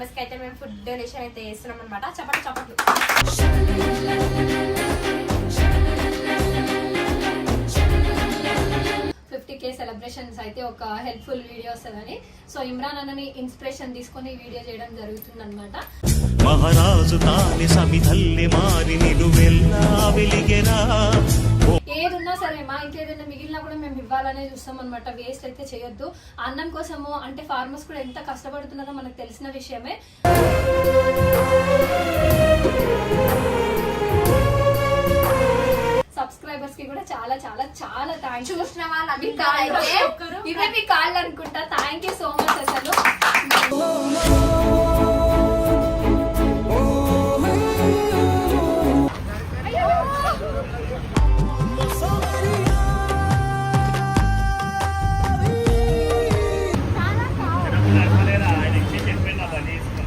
మెంబర్స్కి అయితే మేము ఫుడ్ డొనేషన్ అయితే చేస్తున్నాం అనమాట చప్పట్లు చప్పట్లు. ఫిఫ్టీ కే సెలబ్రేషన్స్ అయితే ఒక హెల్ప్ఫుల్ వీడియో వస్తుందని. సో ఇమ్రాన్ అన్నని ఇన్స్పిరేషన్ తీసుకొని వీడియో చేయడం జరుగుతుంది అనమాట మహారాజు తాని సమిధల్లి మారి నిలువెల్లా వెలిగెరా ఏదున్నా సరే మా ఇంకేదైనా మిగిలినా కూడా మేము ఇవ్వాలనే చూస్తాం అనమాట వేస్ట్ అయితే చేయొద్దు. అన్నం కోసము అంటే ఫార్మర్స్ కూడా ఎంత కష్టపడుతున్నారో మనకు తెలిసిన విషయమే. సబ్స్క్రైబర్స్కి కూడా చాలా చాలా చాలా థ్యాంక్స్ చూసిన వాళ్ళు ఇవే మీ కాళ్ళు అనుకుంటా. థ్యాంక్ యూ సో మచ్ అసలు. era, el chique fue la baliza.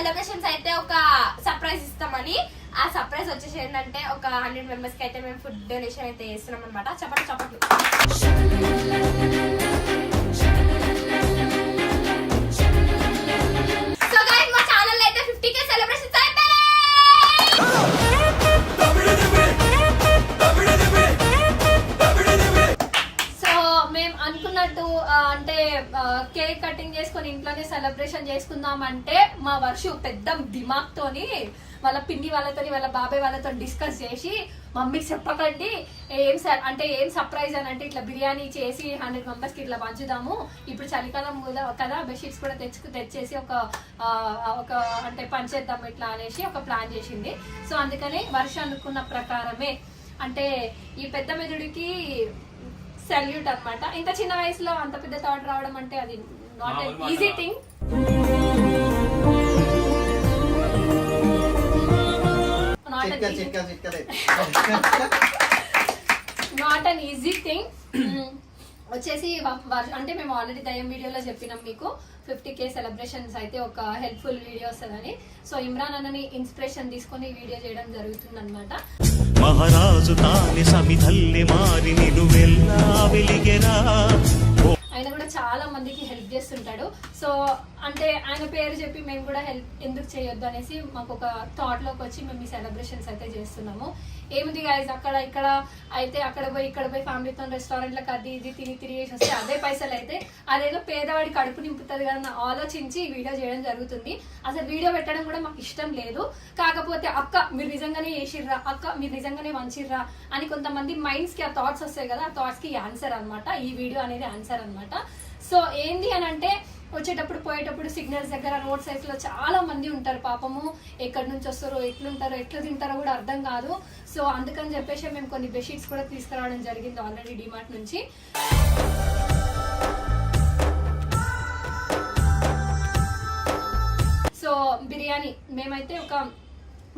Celebrations అయితే ఒక సర్ప్రైజ్ ఇస్తామని. ఆ సర్ప్రైజ్ వచ్చేసి ఏంటంటే ఒక హండ్రెడ్ మెంబర్స్కి అయితే మేము ఫుడ్ డొనేషన్ అయితే చేస్తున్నాం అనమాట చప్పట్లు చప్పట్లు. కేక్ కటింగ్ చేసుకొని ఇంట్లోనే సెలబ్రేషన్ చేసుకుందాం అంటే మా వర్షు పెద్ద దిమాగ్ తోని వాళ్ళ పిన్ని వాళ్ళతో వాళ్ళ బాబాయ్ వాళ్ళతో డిస్కస్ చేసి మమ్మీకి చెప్పకండి ఏం అంటే ఏం సర్ప్రైజ్ అని అంటే ఇట్లా బిర్యానీ చేసి హండ్రెడ్ మెంబర్స్కి ఇట్లా పంచుదాము. ఇప్పుడు చలికాలం కూడా కదా బెడ్షీట్స్ కూడా తెచ్చుకు తెచ్చేసి ఒక ఒక అంటే పంచేద్దాం ఇట్లా అనేసి ఒక ప్లాన్ చేసింది. సో అందుకని వర్ష అనుకున్న ప్రకారమే. అంటే ఈ పెద్ద మెదుడికి సెల్యూట్ అన్నమాట. ఇంత చిన్న వయసులో అంత పెద్ద థాట్ రావడం అంటే అది not easy thing not an easy thing వచ్చేసి అంటే మేము ఆల్రెడీ దయ్యం వీడియోలో చెప్పినాం మీకు. ఫిఫ్టీ కే సెలబ్రేషన్స్ అయితే ఒక హెల్ప్ఫుల్ వీడియో వస్తుందని. సో ఇమ్రాన్ అన్నని ఇన్స్పిరేషన్ తీసుకొని వీడియో చేయడం జరుగుతుంది అనమాట మహారాజు తాని సమిధల్లి మారి నిలువెల్లా వెలిగెరా. ఆయన కూడా చాలా మందికి హెల్ప్ చేస్తుంటాడు. సో అంటే ఆయన పేరు చెప్పి మేము కూడా హెల్ప్ ఎందుకు చేయొద్దు అనేసి మాకు ఒక థాట్లోకి వచ్చి మేము ఈ సెలబ్రేషన్స్ అయితే చేస్తున్నాము. ఏముంది గాయస్ అక్కడ ఇక్కడ అయితే అక్కడ పోయి ఇక్కడ పోయి ఫ్యామిలీతో రెస్టారెంట్లకు అది ఇది తిని తిరిగేసి వస్తే అదే పైసలు అయితే అదేదో పేదవాడి కడుపు నింపుతుంది కదా అని ఆలోచించి ఈ వీడియో చేయడం జరుగుతుంది. అసలు వీడియో పెట్టడం కూడా మాకు ఇష్టం లేదు. కాకపోతే అక్క మీరు నిజంగానే చేసిర్రా? అక్క మీరు నిజంగానే మంచిర్రా అని కొంతమంది మైండ్స్కి ఆ థాట్స్ వస్తాయి కదా ఆ థాట్స్కి ఆన్సర్ అనమాట ఈ వీడియో అనేది ఆన్సర్ అనమాట సో ఏంది అని అంటే వచ్చేటప్పుడు పోయేటప్పుడు సిగ్నల్స్ దగ్గర రోడ్ సైడ్స్లో చాలా మంది ఉంటారు. పాపము ఎక్కడి నుంచి వస్తారో ఎట్లుంటారో ఎట్లా తింటారో కూడా అర్థం కాదు. సో అందుకని చెప్పేసి మేము కొన్ని బెడ్షీట్స్ కూడా తీసుకురావడం జరిగింది ఆల్రెడీ డిమార్ట్ నుంచి. సో బిర్యానీ మేమైతే ఒక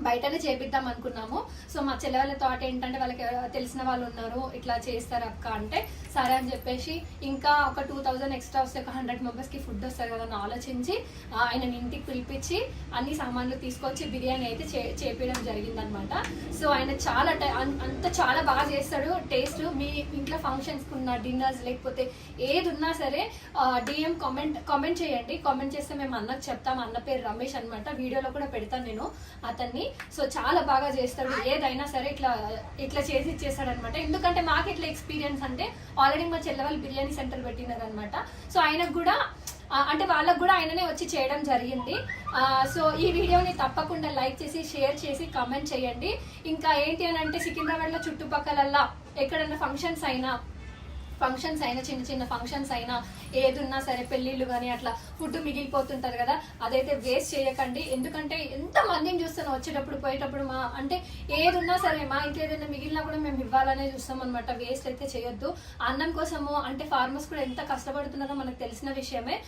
బయటనే చేపిద్దాం అనుకున్నాము. సో మా చెల్లెవాళ్ళ థాట్ ఏంటంటే వాళ్ళకి తెలిసిన వాళ్ళు ఉన్నారు ఇట్లా చేస్తారు అక్క అంటే సరే అని చెప్పేసి ఇంకా ఒక టూ థౌజండ్ ఎక్స్ట్రా వస్తే ఒక హండ్రెడ్ మెంబర్స్కి ఫుడ్ వస్తారు కదా అని ఆలోచించి ఆయనని ఇంటికి పిలిపించి అన్ని సామాన్లు తీసుకొచ్చి బిర్యానీ అయితే చే చేపించడం జరిగిందనమాట. సో ఆయన చాలా అంత చాలా బాగా చేస్తాడు. టేస్ట్ మీ ఇంట్లో ఫంక్షన్స్కి ఉన్న డిన్నర్స్ లేకపోతే ఏది ఉన్నా సరే డిఎం కామెంట్ కామెంట్ చేయండి. కామెంట్ చేస్తే మేము అన్నకు చెప్తాం. అన్న పేరు రమేష్ అనమాట వీడియోలో కూడా పెడతాను నేను అతన్ని. సో చాలా బాగా చేస్తాడు. ఏదైనా సరే ఇట్లా ఇట్లా చేసి ఇచ్చేస్తాడు అనమాట ఎందుకంటే మాకు ఇట్లా ఎక్స్పీరియన్స్ అంటే ఆల్రెడీ మా చెల్లెవాళ్ళు బిర్యానీ సెంటర్ పెట్టినారు అనమాట సో ఆయనకు కూడా అంటే వాళ్ళకు కూడా ఆయననే వచ్చి చేయడం జరిగింది. సో ఈ వీడియోని తప్పకుండా లైక్ చేసి షేర్ చేసి కామెంట్ చేయండి. ఇంకా ఏంటి అని అంటే సికింద్రాబాద్లో చుట్టుపక్కలల్లా ఎక్కడన్నా ఫంక్షన్స్ అయినా ఫంక్షన్స్ అయినా చిన్న చిన్న ఫంక్షన్స్ అయినా ఏదున్నా సరే పెళ్ళిళ్ళు కానీ అట్లా ఫుడ్ మిగిలిపోతుంటారు కదా అదైతే వేస్ట్ చేయకండి. ఎందుకంటే ఎంత మందిని చూస్తాను వచ్చేటప్పుడు పోయేటప్పుడు మా అంటే ఏదున్నా సరే మా ఇంట్లో ఏదైనా మిగిలినా కూడా మేము ఇవ్వాలనే చూస్తాం అనమాట వేస్ట్ అయితే చేయొద్దు. అన్నం కోసము అంటే ఫార్మర్స్ కూడా ఎంత కష్టపడుతున్నారో మనకు తెలిసిన విషయమే.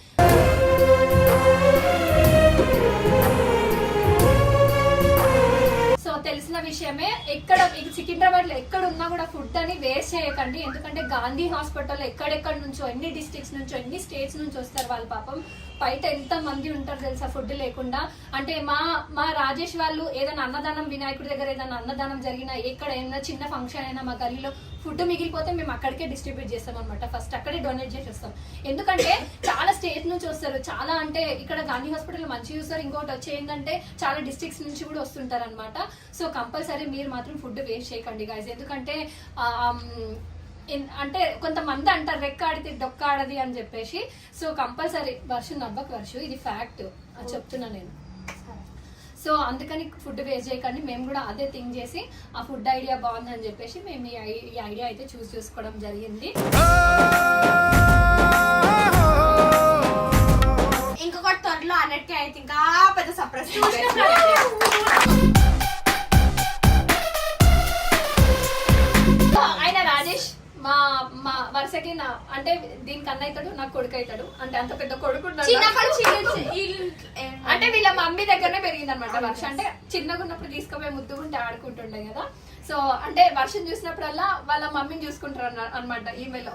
ఎక్కడ ఉన్నా కూడా ఫుడ్ అని వేస్ట్ చేయకండి. ఎందుకంటే గాంధీ హాస్పిటల్ ఎక్కడెక్కడ నుంచో ఎన్ని డిస్ట్రిక్ట్స్ నుంచో ఎన్ని స్టేట్స్ నుంచి వస్తారు వాళ్ళ పాపం. బయట ఎంత మంది ఉంటారు తెలుసా ఫుడ్ లేకుండా? అంటే మా మా రాజేష్ వాళ్ళు ఏదైనా అన్నదానం వినాయకుడి దగ్గర ఏదైనా అన్నదానం జరిగినా ఎక్కడ ఏమైనా చిన్న ఫంక్షన్ అయినా మా గల్లీలో ఫుడ్ మిగిలిపోతే మేము అక్కడికే డిస్ట్రిబ్యూట్ చేస్తాం అనమాట ఫస్ట్ అక్కడే డొనేట్ చేసి వస్తాం. ఎందుకంటే చాలా స్టేట్ నుంచి వస్తారు. చాలా అంటే ఇక్కడ గాంధీ హాస్పిటల్ మంచి చూస్తారు. ఇంకోటి వచ్చి ఏంటంటే చాలా డిస్ట్రిక్ట్స్ నుంచి కూడా వస్తుంటారు అనమాట సో కంపల్సరీ మీరు మాత్రం ఫుడ్ వేస్ట్ చేయకండి గాయస్ ఎందుకంటే అంటే కొంతమంది అంటారు రెక్క ఆడితే డొక్క ఆడది అని చెప్పేసి. సో కంపల్సరీ వర్షం నవ్వకు వర్షం ఇది ఫ్యాక్ట్. అది చెప్తున్నా నేను. సో అందుకని ఫుడ్ వేస్ట్ చేయకండి. మేము కూడా అదే థింక్ చేసి ఆ ఫుడ్ ఐడియా బాగుందని చెప్పేసి మేము ఈ ఐడియా అయితే చూస్ చేసుకోవడం జరిగింది. ఇంకొకటి త్వరలో అన్నిటికీ అయితే ఇంకా పెద్ద సర్ప్రైజ్ మా మా వరుసకి నా అంటే దీనికి అన్న అవుతాడు నాకు కొడుకు అవుతాడు. అంటే అంత పెద్ద కొడుకు అంటే వీళ్ళ మమ్మీ దగ్గరనే పెరిగింది అనమాట వర్ష. అంటే చిన్నగా ఉన్నప్పుడు తీసుకుపోయి ముద్దుకుంటే ఆడుకుంటుండే కదా. సో అంటే వర్షం చూసినప్పుడల్లా వాళ్ళ మమ్మీని చూసుకుంటారు అనమాట ఈమెలో.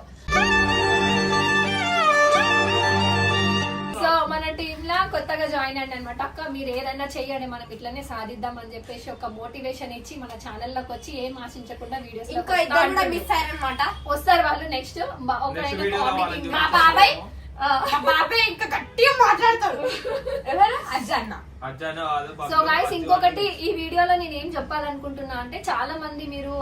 సో మన టీమ్ లా కొత్తగా జాయిన్ అయ్యండి అనమాట అక్క మీరు ఏదైనా చెయ్యండి మనం ఇట్లనే సాధిద్దాం అని చెప్పేసి ఒక మోటివేషన్ ఇచ్చి మన ఛానల్లోకి వచ్చి ఏం ఆశించకుండా వీడియోస్ ఇంకో ఇద్దరు కూడా మిస్ అయ్యారనమాట వస్తారు వాళ్ళు నెక్స్ట్ మా. బాబాయ్ మా బాబాయ్ ఇంకా గట్టిగా సో గాయస్ ఇంకొకటి ఈ వీడియోలో నేను ఏం చెప్పాలనుకుంటున్నా అంటే చాలా మంది మీరు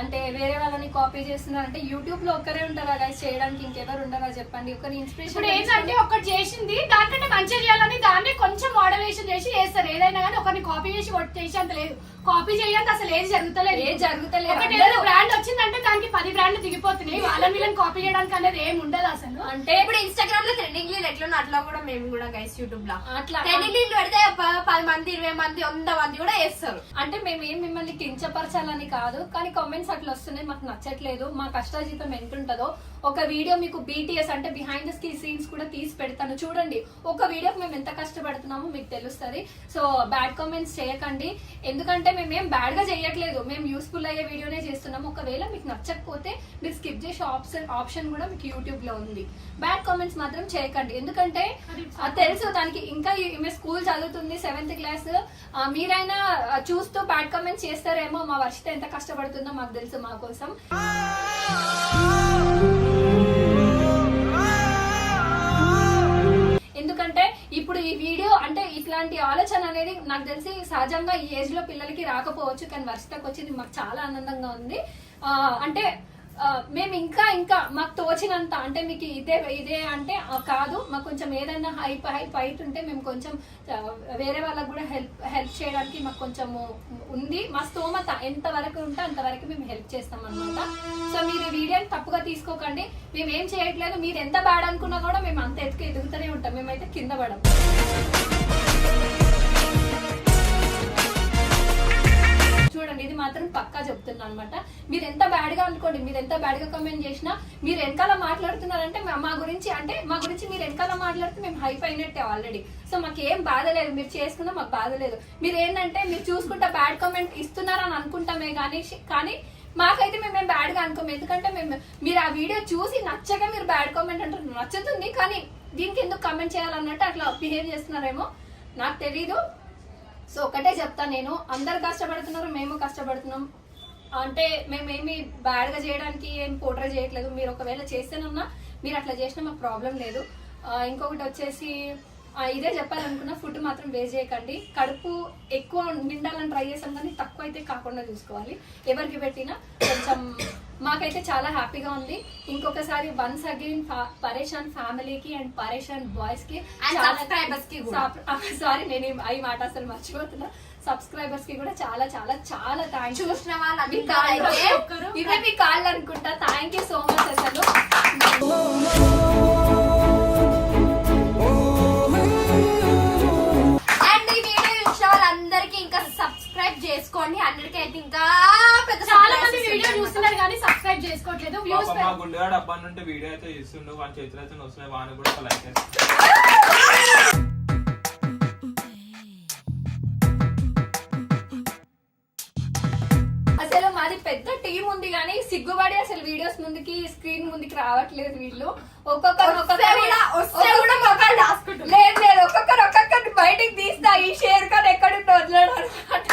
అంటే వేరే వాళ్ళని కాపీ చేస్తున్నారు అంటే యూట్యూబ్లో ఒక్కరే ఉంటారా గాయస్ చేయడానికి ఇంకెవరు ఉండరా? చెప్పండి. ఒకరి ఇప్పుడు ఇన్స్పిరేషన్ ఏంటంటే ఒకటి చేసింది దానికంటే మంచిగా చేయాలని దాన్ని కొంచెం మోడలేషన్ చేసి చేస్తారు. ఏదైనా కానీ ఒకరిని కాపీ చేసి ఒకటి చేసి అంత లేదు. కాపీ చేయండి అసలు ఏది జరుగుతలేదు. ఏది జరుగుతలేదు. ఒకటి ఏదైనా బ్రాండ్ వచ్చిందంటే దానికి పది బ్రాండ్లు దిగిపోతున్నాయి. వాళ్ళని వీళ్ళని కాపీ చేయడానికి అనేది ఏమి ఉండదు అసలు. అంటే ఇప్పుడు ఇన్స్టాగ్రామ్లో ట్రెండింగ్ లీడ్ ఎట్లా అట్లా కూడా మేము కూడా గైస్ యూట్యూబ్లో. అట్లా. ట్రెండింగ్ లీడ్ పెడితే పది మంది ఇరవై మంది వంద మంది కూడా వేస్తారు అంటే మేము ఏం మిమ్మల్ని కించపరచాలని కాదు కానీ కామెంట్స్ అట్లా వస్తున్నాయి మాకు నచ్చట్లేదు మా కష్టాజీతం ఎంత ఉంటుందో ఒక వీడియో మీకు బీటీఎస్ అంటే బిహైండ్ ద స్కీ సీన్స్ కూడా తీసి పెడతాను. చూడండి ఒక వీడియోకి మేము ఎంత కష్టపడుతున్నామో మీకు తెలుస్తుంది. సో బ్యాడ్ కామెంట్స్ చేయకండి. ఎందుకంటే మేము ఏం బ్యాడ్గా చేయట్లేదు. మేము యూస్ఫుల్ అయ్యే వీడియోనే చేస్తున్నాము. ఒకవేళ మీకు నచ్చకపోతే మీరు స్కిప్ చేసే ఆప్షన్ ఆప్షన్ కూడా మీకు యూట్యూబ్లో ఉంది. బ్యాడ్ కామెంట్స్ మాత్రం చేయకండి. ఎందుకంటే అది తెలుసు దానికి ఇంకా ఈమె స్కూల్ చదువుతుంది సెవెంత్ క్లాస్ మీరైనా చూస్తూ బ్యాడ్ కమెంట్ చేస్తారేమో మా వర్షిత ఎంత కష్టపడుతుందో మాకు తెలుసు మా కోసం. ఎందుకంటే ఇప్పుడు ఈ వీడియో అంటే ఇట్లాంటి ఆలోచన అనేది నాకు తెలిసి సహజంగా ఈ ఏజ్లో పిల్లలకి రాకపోవచ్చు కానీ వర్షితకు వచ్చింది మాకు చాలా ఆనందంగా ఉంది. అంటే మేము ఇంకా ఇంకా మాకు తోచినంత అంటే మీకు ఇదే ఇదే అంటే కాదు. మాకు కొంచెం ఏదైనా హైప్ హైప్ అవుతుంటే మేము కొంచెం వేరే వాళ్ళకు కూడా హెల్ప్ హెల్ప్ చేయడానికి మాకు కొంచెము ఉంది. మా స్తోమత ఎంతవరకు ఉంటే అంతవరకు మేము హెల్ప్ చేస్తాం అనమాట సో మీరు వీడియోని తప్పుగా తీసుకోకండి. మేము ఏం చేయట్లేదు. మీరు ఎంత బ్యాడ్ అనుకున్నా కూడా మేము అంత ఎత్తుకు ఎదుగుతూనే ఉంటాం. మేమైతే కింద పడం చూడండి ఇది మాత్రం పక్కా చెప్తున్నా అనమాట మీరు ఎంత బ్యాడ్గా అనుకోండి మీరు ఎంత బ్యాడ్గా కమెంట్ చేసినా మీరు వెనకాల మాట్లాడుతున్నారంటే మా- గురించి అంటే మా గురించి మీరు వెనకాల మాట్లాడితే మేము హైప్ అయినట్టే ఆల్రెడీ సో మాకు ఏం బాధ లేదు. మీరు చేసుకున్నా మాకు బాధ లేదు. మీరు ఏంటంటే మీరు చూసుకుంటా బ్యాడ్ కామెంట్ ఇస్తున్నారని అనుకుంటామే కానీ కానీ మాకైతే మేము బ్యాడ్గా అనుకోము. ఎందుకంటే మేము మీరు ఆ వీడియో చూసి నచ్చగా మీరు బ్యాడ్ కామెంట్ అంటారు. నచ్చుతుంది కానీ దీనికి ఎందుకు కామెంట్ చేయాలన్నట్టు అట్లా బిహేవ్ చేస్తున్నారేమో నాకు తెలీదు. సో ఒకటే చెప్తా నేను. అందరు కష్టపడుతున్నారు మేము కష్టపడుతున్నాం. అంటే మేమేమి బ్యాడ్గా చేయడానికి ఏం పోట్రే చేయట్లేదు. మీరు ఒకవేళ చేస్తేనన్నా మీరు అట్లా చేసినా మాకు ప్రాబ్లం లేదు. ఇంకొకటి వచ్చేసి ఇదే చెప్పాలనుకున్న ఫుడ్ మాత్రం వేస్ట్ చేయకండి. కడుపు ఎక్కువ నిండాలని ట్రై చేసాం కానీ తక్కువ అయితే కాకుండా చూసుకోవాలి. ఎవరికి పెట్టినా కొంచెం మాకైతే చాలా హ్యాపీగా ఉంది. ఇంకొకసారి వన్స్ అగైన్ పరేషాన్ ఫ్యామిలీకి అండ్ పరేషాన్ బాయ్స్కి కి. సారీ నేను ఈ మాట అసలు మర్చిపోతున్నా. సబ్స్క్రైబర్స్కి కూడా చాలా చాలా చాలా థ్యాంక్స్ చూసిన వాళ్ళు ఇవే మీ కాళ్ళు అనుకుంటా. థ్యాంక్ యూ సో మచ్ అసలు. చూస్తున్నారు కానీ సబ్స్క్రైబ్ చేసుకోవట్లేదు. వ్యూస్ మా గుండెగాడు అబ్బాయి నుండి వీడియో అయితే ఇస్తుండు వాని చేతులు అయితే వస్తున్నాయి వాని కూడా ఒక లైక్ అసలు మాది పెద్ద టీం ఉంది కానీ సిగ్గుపడి అసలు వీడియోస్ ముందుకి స్క్రీన్ ముందుకి రావట్లేదు వీళ్ళు. ఒక్కొక్కరు వస్తే కూడా- వస్తే కూడా మొఖాలు దాచుకుంటున్నారు. లేదు లేదు ఒక్కొక్కరు ఒక్కొక్కరు బయటికి తీస్తా ఈ షేర్ కానీ ఎక్కడుంటే వదలడు అనమాట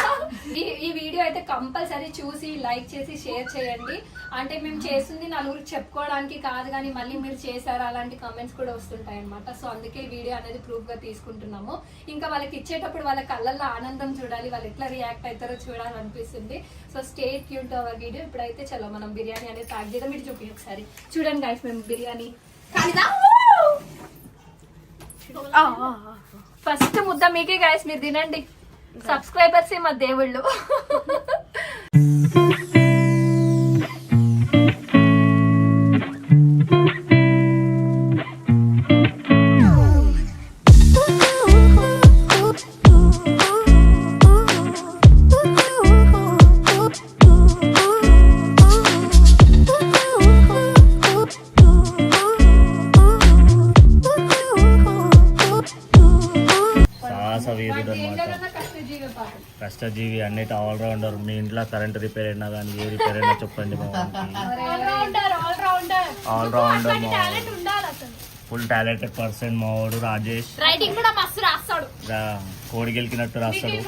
ఈ ఈ వీడియో అయితే కంపల్సరీ చూసి లైక్ చేసి షేర్ చేయండి. అంటే మేము చేస్తుంది నలుగురికి చెప్పుకోవడానికి కాదు కానీ మళ్ళీ మీరు చేశారు అలాంటి కమెంట్స్ కూడా వస్తుంటాయి అనమాట సో అందుకే వీడియో అనేది ప్రూఫ్గా తీసుకుంటున్నాము. ఇంకా వాళ్ళకి ఇచ్చేటప్పుడు వాళ్ళ కళ్ళల్లో ఆనందం చూడాలి వాళ్ళు ఎట్లా రియాక్ట్ అవుతారో చూడాలనిపిస్తుంది so stay tune to our video ఇప్పుడైతే చలో మనం బిర్యానీ అనేది ప్యాక్ చేద్దాం. మీరు చూపి ఒకసారి. చూడండి గైస్ మేము బిర్యానీ? ఫస్ట్ ముద్ద మీకే గైస్ మీరు తినండి. సబ్స్క్రైబర్స్ మా దేవుళ్ళు. ఇంట్లో కరెంట్ రిపేర్ అయినా కానీ ఏ రిపేర్ అయినా చెప్పండి మా ఆల్రౌండర్ మా ఫుల్ టాలెంటెడ్ పర్సన్ మా వాడు రాజేష్. రైటింగ్ కూడా మస్తు రాస్తాడు. రా కోడి గెలికినట్టు రాస్తాడు.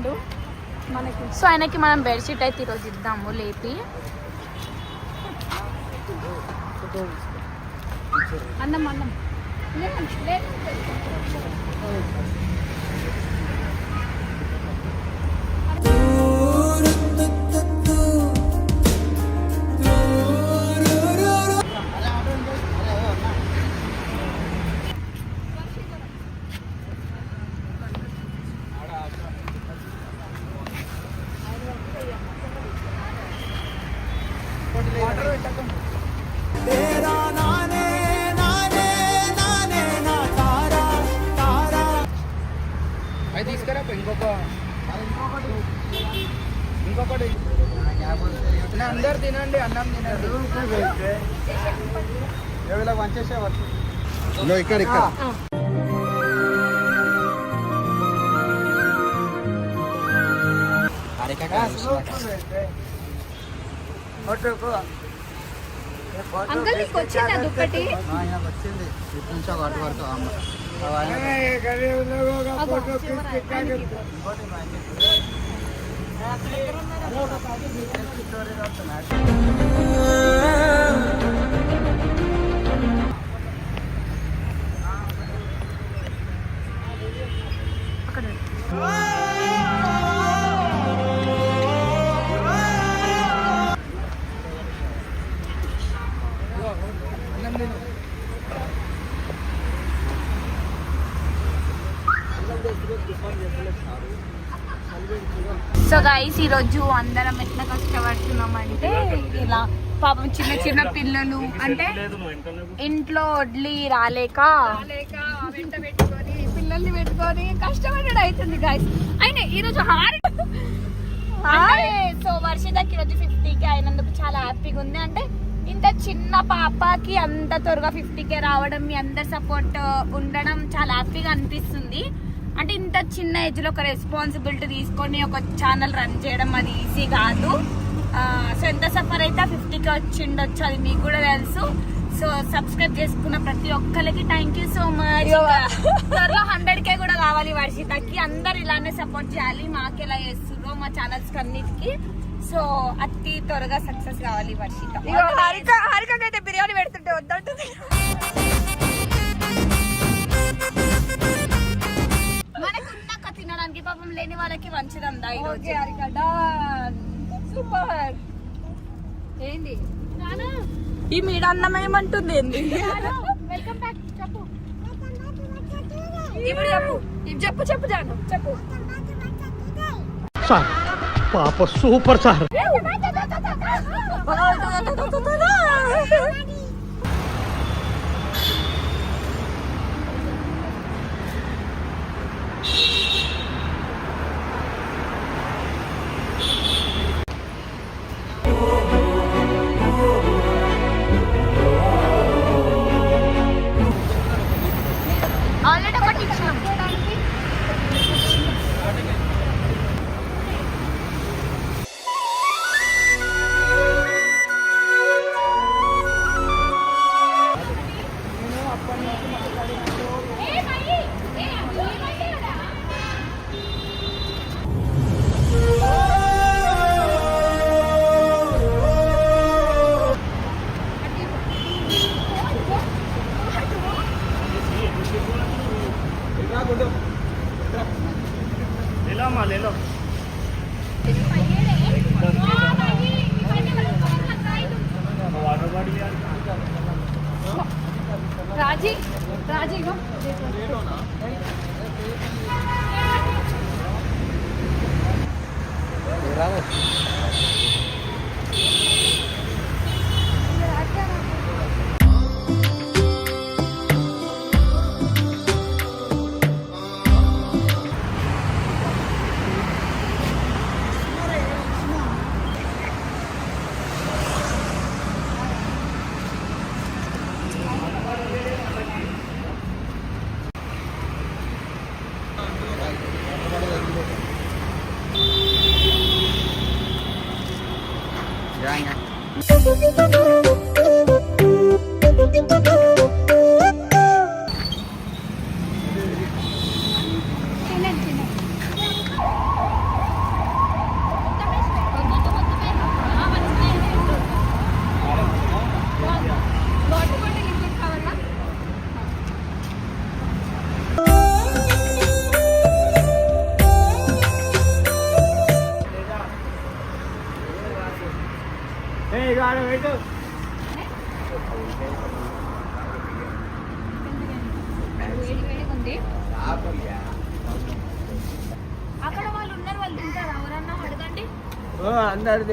కప్పుకుంటూ మనకి. సో ఆయనకి మనం బెడ్షీట్ అయితే ఈరోజు ఇద్దాము లేపి. అన్నం అన్నం. లేదు. ఇక్కడ ఇక్కడ అంకుల్ నీకు వచ్చిందా దుప్పటి వచ్చింది ఇటు నుంచి ఒక అటు వరకు అమ్మ సో గైస్ ఈ రోజు అందరం ఎట్లా కష్టపడుతున్నాం అంటే ఇలా పాపం చిన్న చిన్న పిల్లలు అంటే ఇంట్లో వడ్లీ రాలేక పిల్లల్ని పెట్టుకొని కష్టపడడం అవుతుంది గాయస్ అయినా ఈరోజు హార్ సో వర్షితకి ఈరోజు ఫిఫ్టీకి అయినందుకు చాలా హ్యాపీగా ఉంది. అంటే ఇంత చిన్న పాపకి అంత త్వరగా ఫిఫ్టీకే రావడం మీ అందరి సపోర్ట్ ఉండడం చాలా హ్యాపీగా అనిపిస్తుంది. అంటే ఇంత చిన్న ఏజ్లో ఒక రెస్పాన్సిబిలిటీ తీసుకొని ఒక ఛానల్ రన్ చేయడం అది ఈజీ కాదు. సో ఎంత సఫర్ అయితే ఫిఫ్టీకి వచ్చిండొచ్చు అది మీకు కూడా తెలుసు. సో సబ్స్క్రైబ్ చేసుకున్న ప్రతి ఒక్కరికి థ్యాంక్ యూ సో మచ్ త్వరలో హండ్రెడ్ కే కూడా కావాలి వర్షితకి. అందరు ఇలానే సపోర్ట్ చేయాలి. మాకు ఎలా చేస్తుర్రో మా ఛానల్స్ అన్నిటికి సో అతి త్వరగా సక్సెస్ కావాలి వర్షిత. హారిక అయితే బిర్యానీ పెడుతుంటే వద్దంటుంది. పాపం లేని వాళ్ళకి మంచిదందా ఈరోజు సూపర్ ఏంది ఈ మీడ అన్నం ఏమంటుంది ఏంది వెల్కమ్ బ్యాక్ చెప్పు ఇప్పుడు చెప్పు ఇప్పుడు చెప్పు చెప్పు జాను చెప్పు సార్ పాప సూపర్ సార్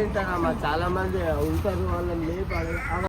తింటారమ్మా చాలా మంది ఉంటారు వాళ్ళని లేపాలి